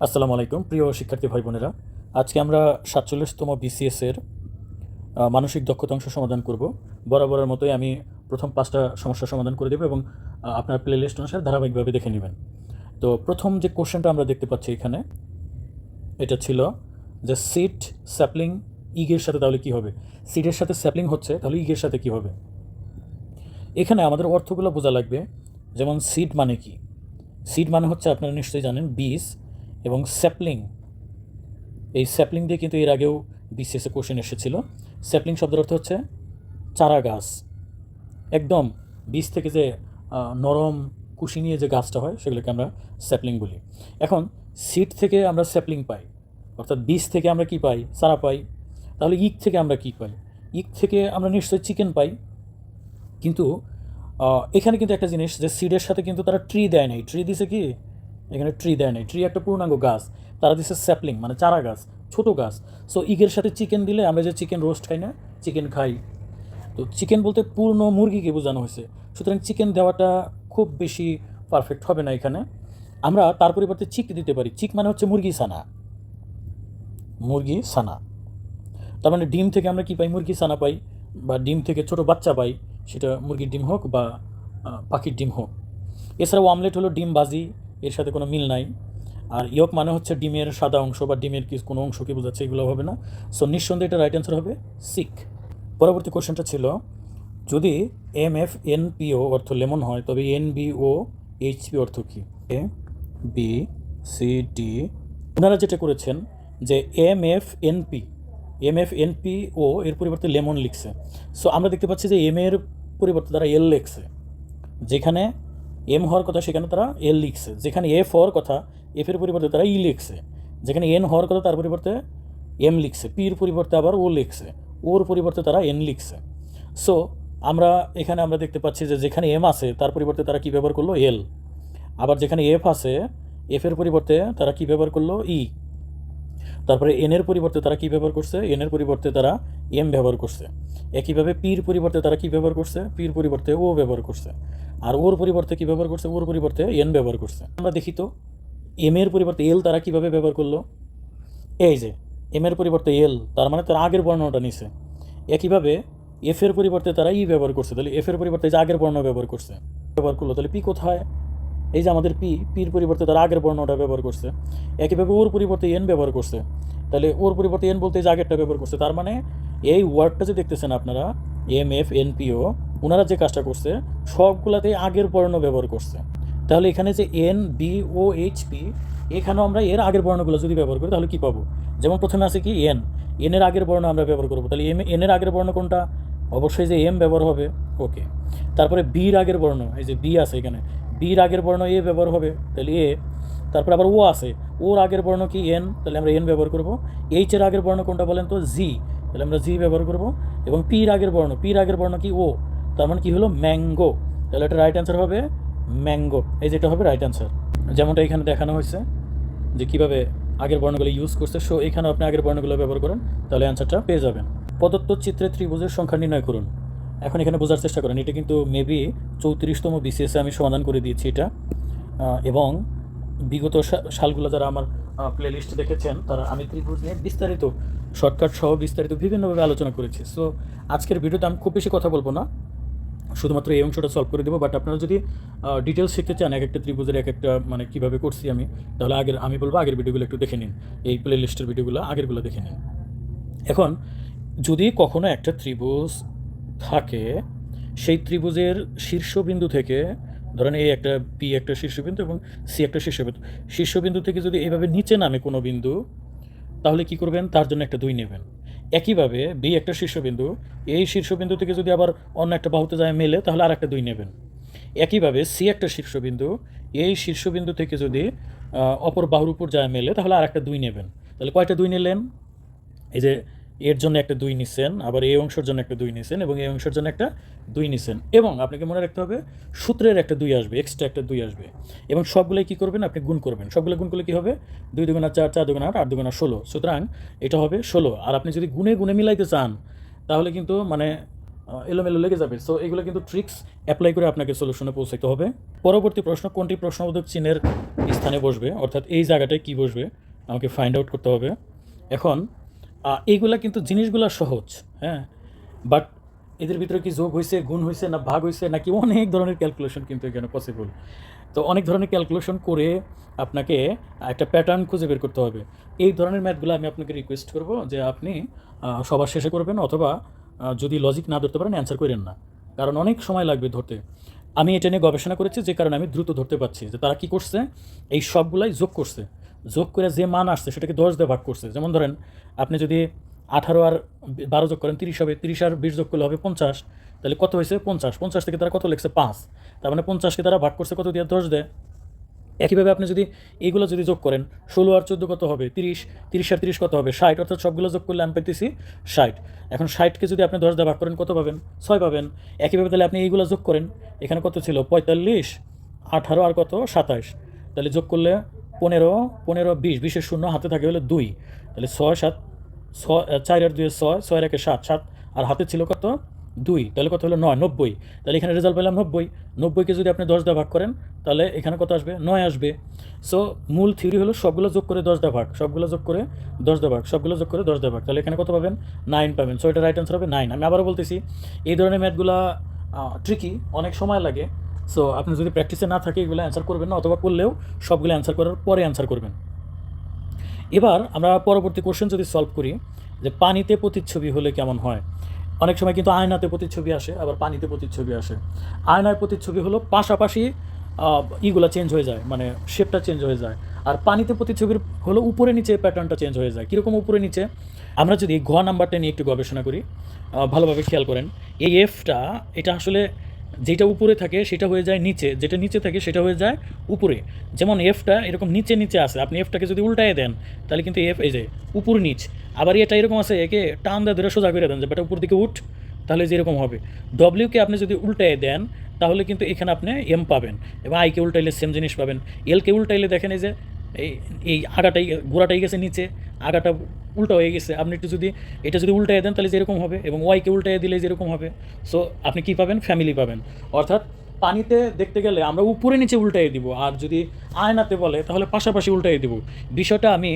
আসসালামু আলাইকুম প্রিয় শিক্ষার্থী ভাই বোনেরা। আজকে আমরা সাতচল্লিশতম বিসিএস এর আহ, মানসিক দক্ষতা অংশ সমাধান করব। বরাবরের মতোই আমি প্রথম পাঁচটা সমস্যার সমাধান করে দেবো এবং আপনার প্লে লিস্ট অনুসারে ধারাবাহিকভাবে দেখে নেবেন। তো প্রথম যে কোশ্চেনটা আমরা দেখতে পাচ্ছি এখানে এটা ছিল যে সিট স্যাপলিং ইগের সাথে তাহলে কী হবে? সিটের সাথে স্যাপলিং হচ্ছে তাহলে ইগের সাথে কী হবে? এখানে আমাদের অর্থগুলো বোঝা লাগবে যেমন সিড মানে কি? সিট মানে হচ্ছে আপনারা নিশ্চয়ই জানেন বীজ এবং স্যাপলিং এই স্যাপলিং দিয়ে কিন্তু এর আগেও বিসিএসে কোশ্চেন এসেছিল। স্যাপলিং শব্দের অর্থ হচ্ছে চারা গাছ। একদম বীজ থেকে যে নরম কুশি নিয়ে যে গাছটা হয়, সেগুলোকে আমরা স্যাপলিং বলি। এখন সিড থেকে আমরা স্যাপলিং পাই, অর্থাৎ বীজ থেকে আমরা কি পাই? চারা পাই। তাহলে ইক থেকে আমরা কি পাই? ইক থেকে আমরা নিশ্চয়ই চিকেন পাই। কিন্তু এখানে কিন্তু একটা জিনিস যে সিডের সাথে কিন্তু তারা ট্রি দেয় নাই। ট্রি দিছে কি? এখানে ট্রি দেয় নাই। ট্রি একটা পূর্ণাঙ্গ গাছ, তারা দিচ্ছে স্যাপলিং মানে চারা গাছ, ছোটো গাছ। সো ইগের সাথে চিকেন দিলে আমরা যে চিকেন রোস্ট খাই না চিকেন খাই। তো চিকেন বলতে পূর্ণ মুরগিকে বোঝানো হয়েছে। সুতরাং চিকেন দেওয়াটা খুব বেশি পারফেক্ট হবে না এখানে। আমরা তার পরিবর্তে চিক দিতে পারি। চিক মানে হচ্ছে মুরগি সানা মুরগি সানা তার মানে ডিম থেকে আমরা কি পাই? মুরগি সানা পাই, বা ডিম থেকে ছোট বাচ্চা পাই, সেটা মুরগির ডিম হোক বা পাখির ডিম হোক। এছাড়াও অমলেট হলো ডিম বাজি এর সাথে কোনো মিল নাই। আর ইয়ক মানে হচ্ছে ডিমের সাদা অংশ বা ডিমের কি কোনো অংশকে বোঝাচ্ছে এগুলো হবে না। সো নিঃসন্দেহে এটা রাইট অ্যান্সার হবে সিক পরবর্তী কোশ্চেনটা ছিল, যদি এম এফ এন পিও অর্থ লেমন হয়, তবে N B O H P অর্থ কী? এ বি সি ডি ওনারা যেটা করেছেন যে M F N P M F N P ও এর পরিবর্তে লেমন লিখছে। সো আমরা দেখতে পাচ্ছি যে এম এর পরিবর্তে তারা এল লিখছে, যেখানে এম হওয়ার কথা সেখানে তারা এল লিখছে। যেখানে এফ হওয়ার কথা এফের পরিবর্তে তারা ই লিখছে। যেখানে এন হওয়ার কথা, তার পরিবর্তে এম লিখছে। পির পরিবর্তে আবার ও লিখছে। ওর পরিবর্তে তারা এন লিখছে। সো আমরা এখানে আমরা দেখতে পাচ্ছি যে যেখানে এম আছে, তার পরিবর্তে তারা কী ব্যবহার করল? এল আবার যেখানে এফ আছে এফের পরিবর্তে তারা কী ব্যবহার করল? ই তারপরে এনের পরিবর্তে তারা কী ব্যবহার করছে? এনের পরিবর্তে তারা এম ব্যবহার করছে। একইভাবে পির পরিবর্তে তারা কী ব্যবহার করছে? পির পরিবর্তে ও ব্যবহার করছে। আর ওর পরিবর্তে কী ব্যবহার করছে? ওর পরিবর্তে এন ব্যবহার করছে। আমরা দেখি তো এম এর পরিবর্তে এল তারা কীভাবে ব্যবহার করল? এই যে এম এর পরিবর্তে এল তার মানে তার আগের বর্ণটা নিছে। একইভাবে এফ এর পরিবর্তে তারা ই ব্যবহার করছে। তাহলে এফ এর পরিবর্তে যে আগের বর্ণ ব্যবহার করছে, ব্যবহার করল, তাহলে পি কোথায়? এই যে আমাদের পি, পির পরিবর্তে তার আগের বর্ণটা ব্যবহার করছে। একইভাবে ওর পরিবর্তে এন ব্যবহার করছে। তাহলে ওর পরিবর্তে এন বলতে যে আগেরটা ব্যবহার করছে, তার মানে এই ওয়ার্ডটা যে দেখতেছেন আপনারা, এম, এফ, এন পিও ওনারা যে কাজটা করছে, সবগুলাতেই আগের বর্ণ ব্যবহার করছে। তাহলে এখানে যে N, B, O, H, P, এখানেও আমরা এর আগের বর্ণগুলো যদি ব্যবহার করি, তাহলে কী পাবো? যেমন প্রথমে আছে কি এন এন এর আগের বর্ণ আমরা ব্যবহার করব। তাহলে এম, এন এর আগের বর্ণ কোনটা? অবশ্যই যে এম ব্যবহার হবে, ওকে। তারপরে বির আগের বর্ণ, এই যে বি আছে এখানে বির আগের বর্ণ এ ব্যবহার হবে, তাহলে এ। তারপর আবার ও আছে। ওর আগের বর্ণ কি এন? তাহলে আমরা এন ব্যবহার করব। এইচ এর আগের বর্ণ কোনটা বলেন তো? জি। তাহলে আমরা জি ব্যবহার করব। এবং পির আগের বর্ণ পির আগের বর্ণ কি ও? তার মানে কি হলো? ম্যাঙ্গো। তাহলে এটা রাইট অ্যান্সার হবে ম্যাঙ্গো। এই যেটা হবে রাইট অ্যান্সার যেমনটা এখানে দেখানো হয়েছে, যে কীভাবে আগের বর্ণগুলো ইউজ করছে। সো এখানে আপনি আগের বর্ণগুলো ব্যবহার করেন, তাহলে অ্যান্সারটা পেয়ে যাবেন। প্রদত্ত চিত্রে ত্রিভুজের সংখ্যা নির্ণয় করুন। এখন এখানে বোঝার চেষ্টা করেন, এটা কিন্তু মেবি চৌত্রিশতম বিসিএসে আমি সমাধান করে দিয়েছি এটা। এবং বিগত সালগুলো যারা আমার প্লে লিস্ট দেখেছেন, তারা আমি ত্রিভুজ নিয়ে বিস্তারিত শর্টকাট সহ বিস্তারিত বিভিন্নভাবে আলোচনা করেছি। সো আজকের ভিডিওতে আমি খুব বেশি কথা বলব না। শুধুমাত্র এই অংশটা সলভ করে দেবো বাট আপনারা যদি ডিটেলস শিখতে চান, এক একটা ত্রিভুজের এক একটা মানে কীভাবে করছি আমি, তাহলে আগের, আমি বলব আগের ভিডিওগুলো একটু দেখে নিন। এই প্লে লিস্টের ভিডিওগুলো আগেরগুলো দেখে নিন। এখন, যদি কখনো একটা ত্রিভুজ থাকে, সেই ত্রিভুজের শীর্ষবিন্দু থেকে, ধরেন এই একটা পি একটা শীর্ষবিন্দু এবং সি একটা শীর্ষবিন্দু শীর্ষবিন্দু থেকে যদি এইভাবে নিচে নামে কোনো বিন্দু, তাহলে কি করবেন? তার জন্য একটা দুই নেবেন। একইভাবে বি একটা শীর্ষবিন্দু, এই শীর্ষবিন্দু থেকে যদি আবার অন্য একটা বাহুতে যায় মেলে, তাহলে আর একটা দুই নেবেন। একইভাবে সি একটা শীর্ষবিন্দু, এই শীর্ষবিন্দু থেকে যদি অপর বাহুর উপর যায় মেলে, তাহলে আর একটা দুই নেবেন। তাহলে কয়টা দুই নিলেন? এই যে এর জন্য একটা দুই নিছেন, আবার এই অংশের জন্য একটা দুই নিছেন এবং এই অংশের জন্য একটা দুই নিছেন। এবং আপনাকে মনে রাখতে হবে, সূত্রের একটা দুই আসবে, এক্সট্রা একটা দুই আসবে। এবং সবগুলোই কী করবেন? আপনি গুণ করবেন। সবগুলো গুণ করলে কী হবে? দুই দুগুণা চার চার দুগুণা আট আট দুগুণা ষোলো। সুতরাং এটা হবে ষোলো। আর আপনি যদি গুণে গুণে মিলাইতে চান, তাহলে কিন্তু মানে এলোমেলো লেগে যাবে। সো এগুলো কিন্তু ট্রিক্স অ্যাপ্লাই করে আপনাকে সলিউশনে পৌঁছাতে হবে। পরবর্তী প্রশ্ন, কোনটি প্রশ্নবোধক চিহ্নের স্থানে বসবে? অর্থাৎ এই জায়গাটায় কি বসবে? আমাকে ফাইন্ড আউট করতে হবে। এখন এইগুলা কিন্তু জিনিসগুলো সহজ হ্যাঁ? বাট এদের ভিতরে কি যোগ হয়েছে গুণ হয়েছে না ভাগ হয়েছে নাকি অনেক ধরনের ক্যালকুলেশন কিন্তু এখানে পসিবল তো অনেক ধরনের ক্যালকুলেশন করে আপনাকে একটা প্যাটার্ন খুঁজে বের করতে হবে। এই ধরনের ম্যাথগুলো আমি আপনাকে রিকোয়েস্ট করব যে আপনি সবার শেষে করবেন অথবা যদি লজিক না ধরতে পারেন অ্যান্সার করেন না। কারণ অনেক সময় লাগবে ধরতে। আমি এটা নিয়ে গবেষণা করেছি যে কারণে আমি দ্রুত ধরতে পারছি যে তারা কী করছে, এই সবগুলাই যোগ করছে। যোগ করে যে মান আসছে, সেটাকে দশ দিয়ে ভাগ করছে। যেমন ধরেন, আপনি যদি আঠারো আর বারো যোগ করেন তিরিশ হবে, তিরিশ আর বিশ যোগ করলে হবে পঞ্চাশ, তাহলে কত হয়েছে? পঞ্চাশ। পঞ্চাশ থেকে তারা কত লিখছে? পাঁচ। তার মানে পঞ্চাশকে তারা ভাগ করছে, কত দিয়ে? দশ দেয়। একইভাবে আপনি যদি এইগুলো যদি যোগ করেন, ষোলো আর চোদ্দ কত হবে? তিরিশ। তিরিশ আর তিরিশ কত হবে? ষাট। অর্থাৎ সবগুলো যোগ করলে আমি পাইতেছি ষাট। এখন ষাটকে যদি আপনি দশ দিয়ে ভাগ করেন, কত পাবেন? ছয় পাবেন। একইভাবে তাহলে আপনি এইগুলো যোগ করেন, এখানে কত ছিল? পঁয়তাল্লিশ। আঠারো আর কত? সাতাশ। তাহলে যোগ করলে পনেরো পনেরো, বিশ, বিশের শূন্য, হাতে থাকে হলে দুই। তাহলে ছয়, সাত, ছয় চার আর দুই ছয় ছয় একে সাত সাত। আর হাতে ছিল কত? দুই। তাহলে কত হলো? নয়, নব্বই। তাহলে এখানে রেজাল্ট পেলাম নব্বই। নব্বইকে যদি আপনি দশ দা ভাগ করেন, তাহলে এখানে কত আসবে? নয় আসবে। সো মূল থিওরি হলো সবগুলো যোগ করে দশ দা ভাগ। সবগুলো যোগ করে দশ দা ভাগ। সবগুলো যোগ করে দশ দা ভাগ। তাহলে এখানে কত পাবেন? নাইন পাবেন। সো এটা রাইট অ্যান্সার হবে নাইন আমি আবারও বলতেছি, এই ধরনের ম্যাথগুলো ট্রিকি অনেক সময় লাগে। সো আপনি যদি প্র্যাকটিসে না থাকে, এগুলো অ্যান্সার করবেন না, অথবা করলেও সবগুলো অ্যান্সার করার পরে অ্যান্সার করবেন। এবার আমরা পরবর্তী কোশ্চেন যদি সলভ করি, যে পানিতে প্রতিচ্ছবি হলে কেমন হয়? অনেক সময় কিন্তু আয়নাতে প্রতিচ্ছবি আসে, আবার পানিতে প্রতিচ্ছবি আসে। আয়নায় প্রতিচ্ছবি হলো পাশাপাশি ইগুলা চেঞ্জ হয়ে যায় মানে শেপটা চেঞ্জ হয়ে যায়। আর পানিতে প্রতিচ্ছবির হলো উপরে নিচে প্যাটার্নটা চেঞ্জ হয়ে যায়। কীরকম উপরে নিচে? আমরা যদি ঘ নাম্বারটা নিয়ে একটু গবেষণা করি ভালোভাবে খেয়াল করেন এই এফটা এটা আসলে যেটা উপরে থাকে, সেটা হয়ে যায় নিচে। যেটা নিচে থাকে, সেটা হয়ে যায় উপরে। যেমন এফটা এরকম নিচে নিচে আছে। আপনি এফটাকে যদি উল্টায় দেন, তাহলে কিন্তু এফ এই যে, উপর নিচ। আবার এটা এরকম আছে, একে টান দিয়ে ধরে সোজা করে দেন যে, বেটা, উপর দিকে উঠ, তাহলে যেরকম হবে। ডব্লিউকে আপনি যদি উল্টায় দেন, তাহলে কিন্তু এখানে আপনি এম পাবেন। এবং আইকে উল্টাইলে সেম জিনিস পাবেন। এলকে উল্টাইলে দেখেন এই যে এই এই আগাটাই গোড়াটাই গেছে নিচে আগাটা উল্টো হয়ে গেছে। আপনি একটু যদি, এটা যদি উল্টায় দেন, তাহলে যেরকম হবে, এবং ওয়াইকে উল্টায় দিলে যেরকম হবে। সো আপনি কি পাবেন? ফ্যামিলি পাবেন। অর্থাৎ পানিতে দেখতে গেলে আমরা উপরে নিচে উল্টাই দিব, আর যদি আয়নাতে বলে, তাহলে পাশাপাশি উল্টাই দিব। বিষয়টা আমি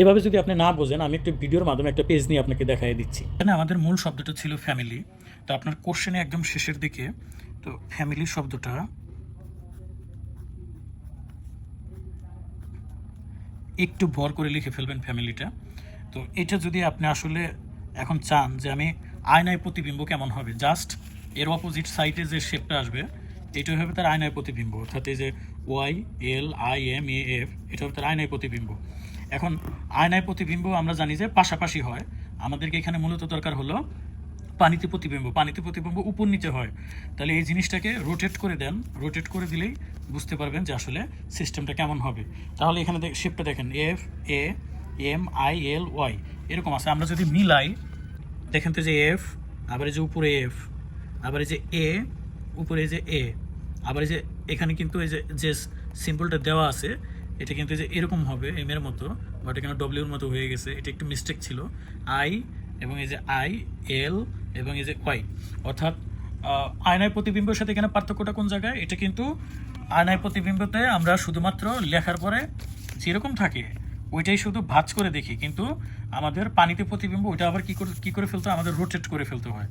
এভাবে যদি আপনি না বোঝেন, আমি একটু ভিডিওর মাধ্যমে একটা পেজ নিয়ে আপনাকে দেখাই দিচ্ছি। এখানে আমাদের মূল শব্দটা ছিল ফ্যামিলি তো আপনার কোশ্চেনে একদম শেষের দিকে, তো ফ্যামিলি শব্দটা একটু ভর করে লিখে ফেলবেন ফ্যামিলিটা। তো এটা যদি আপনি আসলে এখন চান যে আমি আয়নায় প্রতিবিম্ব কেমন হবে, জাস্ট এর অপোজিট সাইডে যে শেপটা আসবে, এটা হবে তার আয়নায় প্রতিবিম্ব। অর্থাৎ এই যে Y L I M A F এটা হবে তার আয়নায় প্রতিবিম্ব। এখন আয়নায় প্রতিবিম্ব আমরা জানি যে পাশাপাশি হয়। আমাদেরকে এখানে মূলত দরকার হলো পানিতে প্রতিবিম্ব পানিতে প্রতিবিম্ব উপর নিচে হয়। তাহলে এই জিনিসটাকে রোটেট করে দেন। রোটেট করে দিলেই বুঝতে পারবেন যে আসলে সিস্টেমটা কেমন হবে। তাহলে এখানে শেপটা দেখেন। F A M I L Y এরকম আছে। আমরা যদি মিলাই, দেখেন তো যে এফ আবার যে উপরে এফ আবার যে এ উপরে যে এ আবার যে এখানে কিন্তু এই যে সিম্বলটা দেওয়া আছে, এটা কিন্তু যে এরকম হবে এম এর মতো বাট এখানে ডব্লিউর মতো হয়ে গেছে। এটা একটু মিস্টেক ছিল। আই এবং এই যে আই এল এবং এই যে ওয়াই অর্থাৎ আয়নায় প্রতিবিম্বের সাথে এখানে পার্থক্যটা কোন জায়গায়? এটা কিন্তু আয়নায় প্রতিবিম্বতে আমরা শুধুমাত্র লেখার পরে যেরকম থাকে, ওইটাই শুধু ভাঁজ করে দেখি। কিন্তু আমাদের পানিতে প্রতিবিম্ব, ওইটা আবার কি করে কি করে ফেলতে? আমাদের রোটেট করে ফেলতে হয়।